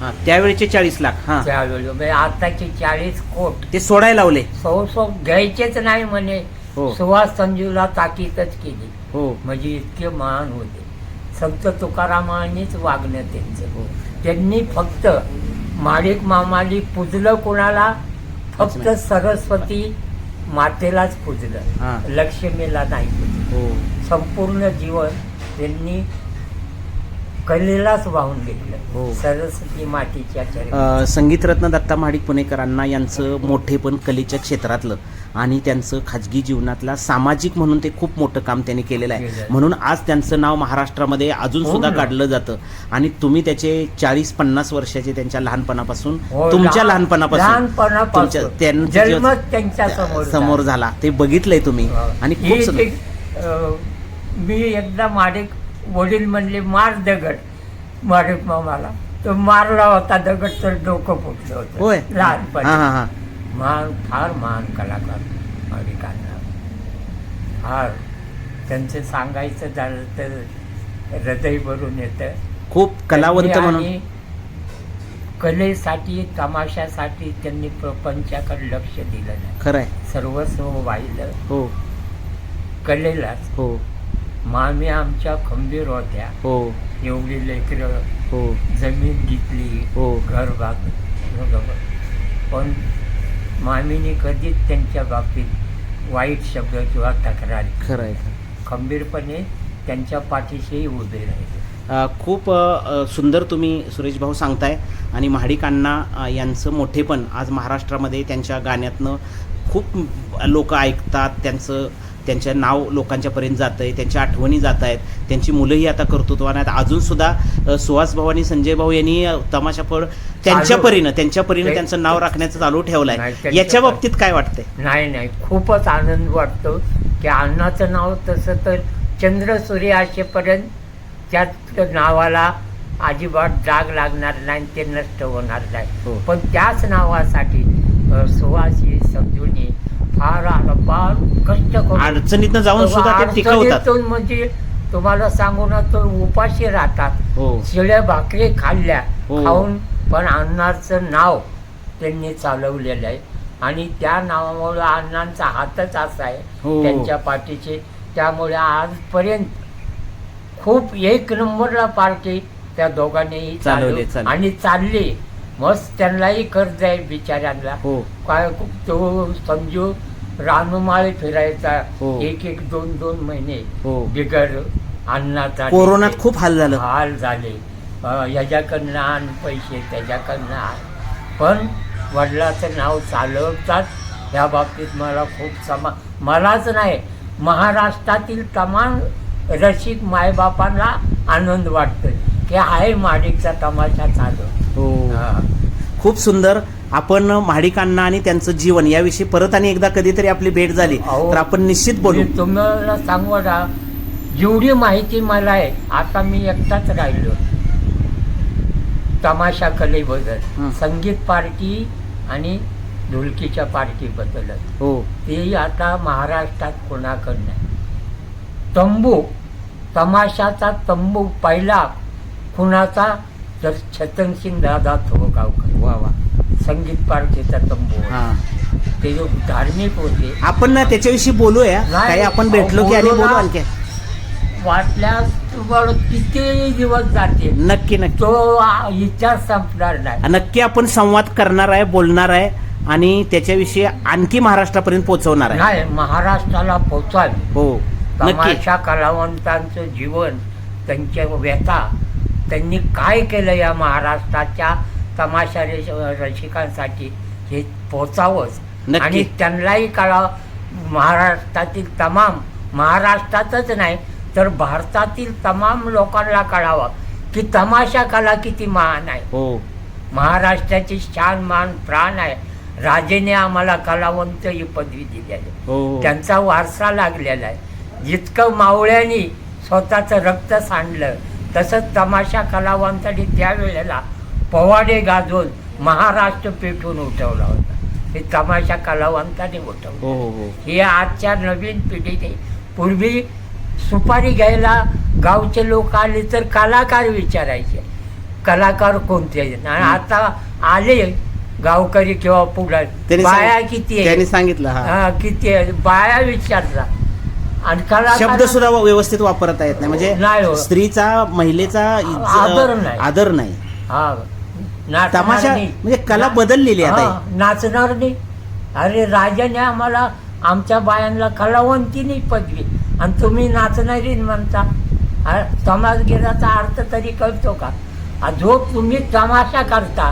हा त्यावेळेचे चाळीस लाख हा. त्यावेळी म्हणजे आताचे चाळीस कोट. ते सोडायला लावले. सौ सौ घ्यायचेच नाही म्हणे. हो. सुहास संजीवला ताकीदच केली. हो. म्हणजे इतके महान होते. संत तुकारामांनीच वागणं त्यांचं. हो. त्यांनी फक्त माडिक मामाली पूजलं कोणाला? फक्त. सरस्वती मातेलाच हा. पूजलं लक्ष्मीला नाही पूजलं. हो. संपूर्ण जीवन त्यांनी कलेलाच वाहून हो. सरस्वती मातेच्या चरणी अ, संगीतरत्न दत्ता महाडिक पुणेकरांना यांचं मोठेपण कलेच्या क्षेत्रातलं आणि त्यांचं खाजगी जीवनातला सामाजिक म्हणून ते खूप मोठं काम त्यांनी केलेलं आहे. म्हणून आज त्यांचं नाव महाराष्ट्रामध्ये अजून हो सुद्धा ना. काढलं जातं. आणि तुम्ही त्याचे चाळीस पन्नास वर्षाचे त्यांच्या लहानपणापासून हो, तुमच्या लहान- लहानपणापासून लहानपणापासून. तुमच्या- त्यांचं जे- जन्मच त्यांच्यासमोर समोर झाला. ते बघितलंय तुम्ही. आणि खूप ही अं, मी एकदा माडिक वडील म्हणले मार दगड. माडिक मामाला. तो मारला होता दगड तर डोकं फुटलं होय. होतं लहानपणी. हा हा हा. महान फार महान कलाकार माडिकांना फार. त्यांचं सांगायचं झालं तर हृदय भरून येतं. खूप कलावंत त्यांनी म्हणून. आणि कलेसाठी तमाशासाठी त्यांनी प्रपंचाकडे लक्ष दिलं नाही. खरंय. सर्वस्व वाहिलं. हो. कलेलाच. हो. मामी आमच्या खंबीर होत्या. हो. एवढी लेकरं हो. जमीन घेतली हो. घर बाग पण मामीने कधीच त्यांच्या बाबतीत वाईट शब्द किंवा तक्रार खरंय खंबीरपणे त्यांच्या पाठीशीही उभे राहिले. खूप सुंदर तुम्ही सुरेश भाऊ सांगताय आणि महाडिक अण्णा अ, यांचं मोठेपण आज महाराष्ट्रामध्ये त्यांच्या गाण्यातनं खूप लोक ऐकतात त्यांचं त्यांच्या नाव लोकांच्यापर्यंत जात आहे त्यांच्या आठवणी जात आहेत त्यांची मुलंही आता कर्तृत्वान आहेत अजून सुद्धा अ, सुहास भाऊ आणि संजय भाऊ यांनी अ, तमाशा फळ त्यांच्या. परीनं त्यांच्या परीनं त्यांचं नाव राखण्याचं चालू नाही, त्यांच्या याच्या बाबतीत काय वाटतंय नाही नाही खूपच आनंद वाटतो की अण्णाचं नाव तसं तर चंद्र सूर्य असेपर्यंत त्याच नावाला अजिबात डाग लागणार नाही ते नष्ट होणार हो. नाही पण त्याच नावासाठी अ, सुवासी समजूनी फार फार कष्ट करून. अडचणीतनं जाऊन सुद्धा ते टिकवतात अडचणीतून म्हणजे तुम्हाला सांगू ना तो उपाशी राहतात. हो. शिळ्या भाकरी खाल्ल्या हो. खाऊन पण अण्णाचं नाव त्यांनी चालवलेलं आहे. आणि त्या नावामुळे अण्णांचा हातच असा आहे हो. त्यांच्या पाठीचे त्यामुळे आजपर्यंत खूप एक नंबरला पार्टी त्या दोघांनीही चालवली, चालवली चालवली. आणि चालली. मस्त त्यांनाही कर्ज आहे बिचाऱ्यांना. हो. काय तो समजू रानुमाळे फिरायचा हो. एक एक दोन दोन महिने हो. बिगर अन्नाचा कोरोनात खूप हाल झालं. हाल झाले. अं, याच्याकडनं आण पैसे त्याच्याकडनं आण. पण वडिलाचं नाव चालवतात या बाबतीत मला खूप समा मलाच नाही महाराष्ट्रातील तमाम रसिक मायबापांना आनंद वाटतोय की आहे माडिकचा तमाशा चालू हा. खूप सुंदर आपण महाडिकांना आणि त्यांचं जीवन याविषयी परत आणि एकदा कधीतरी आपली भेट झाली अहो, तर आपण निश्चित बोलू. मी तुम्हाला सांगू ना जेवढी माहिती मला आहे आता मी एकटाच राहिलो. तमाशा कलेबद्दल हं. संगीत पार्टी आणि ढोलकीच्या पार्टीबद्दल. हो. तेही आता महाराष्ट्रात कोणाकडं नाही. तंबू तमाशाचा तंबू पहिला कुणाचा तर छतनसिंग दादा थोगावकर वा वा. संगीत पार्टीचा तंबू. हा. ते जो धार्मिक होते. आपण ना त्याच्याविषयी बोलूया. नाही, काही आपण भेटलो की आणि बोलू बोलू ना. आणखी वाटल्यास तुम्हाला किती दिवस जाते नक्की नक्की. तो आ, विचार संपणार नाही. नक्की आपण संवाद करणार आहे बोलणार आहे आणि त्याच्याविषयी आणखी महाराष्ट्रापर्यंत पोहोचवणार आहे. नाही महाराष्ट्राला पोचावी हो नक्की. तमाशा कलावंतांचं जीवन त्यांच्या व्यथा त्यांनी काय केलं या महाराष्ट्राच्या तमाशा रसिकांसाठी? हे पोचावंच. आणि त्यांनाही कळा महाराष्ट्रातील तमाम महाराष्ट्रातच नाही तर भारतातील तमाम लोकांना कळावं की तमाशा कला किती महान आहे. हो. महाराष्ट्राची शान मान प्राण आहे. राजेने आम्हाला कलावंत ही पदवी दिली आहे. हो. त्यांचा वारसा लागलेला आहे. जितकं मावळ्यांनी स्वतःचं रक्त सांडलं तसंच तमाशा कलावंतांनी त्यावेळेला पोवाडे गाजवून महाराष्ट्र पेटून उठवला होता. हे तमाशा कलावंतांनी उठवलं. हो हो हो. हे आजच्या नवीन पिढीने पूर्वी सुपारी घ्यायला गावचे लोक आले तर कलाकार विचारायचे. कलाकार कोणते? आणि आता आले गावकरी किंवा पुढे बाया किती आहे सांगितलं किती आहे बाया विचारता आणि शब्द सुद्धा व्यवस्थित वापरता येत नाही. म्हणजे हो. स्त्रीचा महिलेचा आदर नाही. आदर नाही. हा. तमाशा. म्हणजे कला बदललेली आहे आता हा, नाचणार नाही. अरे राजाने आम्हाला आमच्या बायांना कलावंतीनी पदवी. आणि तुम्ही नाचणारी म्हणता. अरे, तमाशगिराचा अर्थ तरी कळतो का? जो तुम्ही तमाशा करता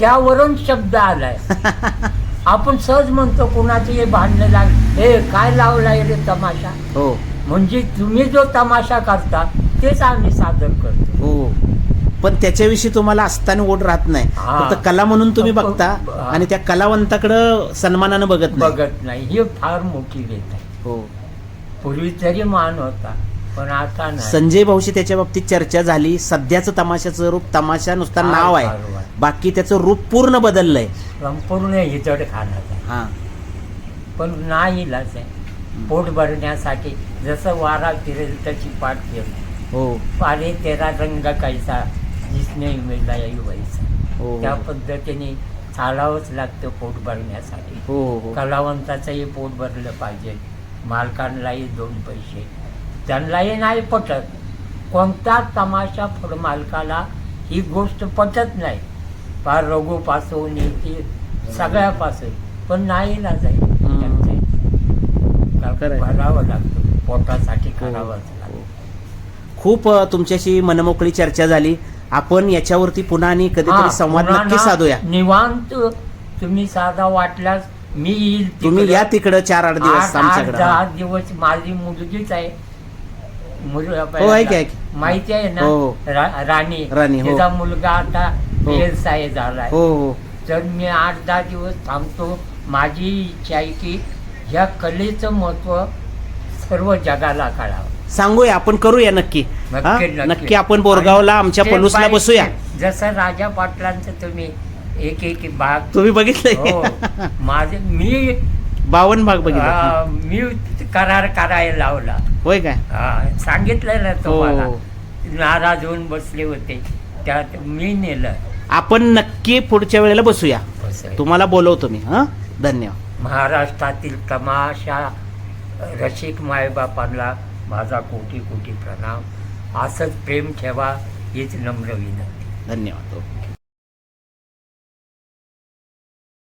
त्यावरून शब्द आलाय. आपण सहज म्हणतो कुणाचे हे भांडणं लागले हे काय लावलाय रे तमाशा? हो. म्हणजे तुम्ही जो तमाशा करता तेच आम्ही सादर करतो. हो. पण त्याच्याविषयी तुम्हाला असताना ओढ राहत नाही. हा. फक्त कला म्हणून तुम्ही प- बघता हा. आणि त्या कलावंताकडं सन्मानानं बघत नाही. बघत नाही. ही फार मोठी वेत आहे. हो. पूर्वी तरी मान होता. पण आता नाही. संजय भाऊशी त्याच्या बाबतीत चर्चा झाली. सध्याचं तमाशाचं रूप तमाशा नुसता हा, नाव आहे. बाकी त्याचं रूप पूर्ण बदललंय. संपूर्ण हिचड खाण्याचा. हा. पण नाही इलाज आहे. पोट भरण्यासाठी जसं वारा फिरेल तशी पाठ फिरेल. हो. पाणी तेरा रंग कैसा जिसने मिळला वैसा. हो त्या पद्धतीने चालावंच लागतं पोट भरण्यासाठी. हो हो हो. कलावंताचंही पोट भरलं पाहिजे. मालकांनाही दोन पैसे. त्यांनाही नाही पटत. कोणता तमाशा फळ मालकाला ही गोष्ट पटत नाही. फार रघुपासून येते सगळ्यापासून पण नाही ना जाईल. भरावं लागतं. पोटासाठी हो, करावंच हो. लागतं. खूप तुमच्याशी मनमोकळी चर्चा झाली. आपण याच्यावरती पुन्हा आणि कधीतरी संवाद नक्की साधूया. निवांत तुम्ही साधा वाटल्यास मी येईल तुम्ही. या तिकडं चार आठ दिवस आठ दहा दिवस माझी मुलगीच आहे. हो, आहे की, आहे की. माहिती आहे ना हो, हो. रा- राणी राणी, हो. तिचा मुलगा आता हो. एल्स आहे झालाय हो हो तर मी आठ दहा दिवस थांबतो माझी इच्छा आहे की ह्या कलेचं महत्त्व सर्व जगाला कळावं सांगूया आपण करूया नक्की हा? नक्की नक्की आपण बोरगावला आमच्या Step पलूसला by बसूया step. जसं राजा पाटलांचं तुम्ही एक एक भाग तुम्ही बघितलंय हो माझे मी बावन भाग बघितला मी करार करायला लावला होय काय? हा, सांगितलं ना हो. तुम्हाला. नाराज होऊन बसले होते. त्यात मी नेलं. आपण नक्की पुढच्या वेळेला बसूया. तुम्हाला बोलवतो मी हा? धन्यवाद. महाराष्ट्रातील तमाशा रसिक मायबापांना माझा कोटी कोटी प्रणाम. असंच प्रेम ठेवा हीच नम्र विनंती. धन्यवाद. हो.